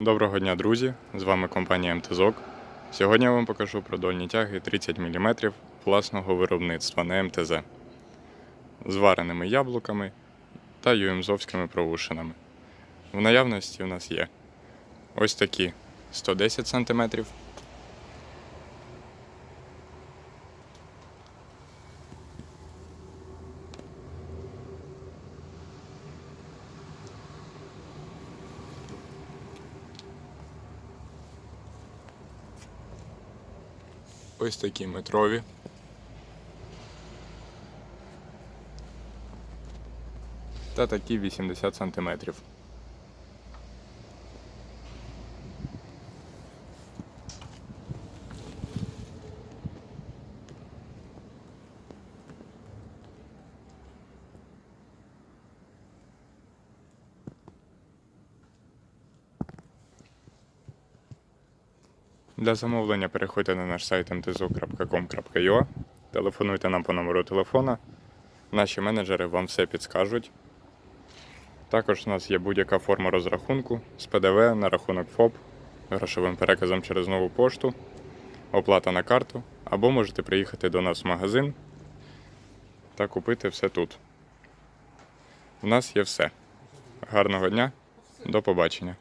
Доброго дня, друзі! З вами компанія МТЗОК. Сьогодні я вам покажу продольні тяги 30 мм власного виробництва на МТЗ з вареними яблуками та юємзовськими провушинами. В наявності у нас є ось такі 110 см, ось такі метрові. Та такі 80 см. Для замовлення переходьте на наш сайт mtzu.com.ua, телефонуйте нам по номеру телефона. Наші менеджери вам все підскажуть. Також у нас є будь-яка форма розрахунку з ПДВ на рахунок ФОП, грошовим переказом через нову пошту, оплата на карту, або можете приїхати до нас в магазин та купити все тут. У нас є все. Гарного дня, до побачення.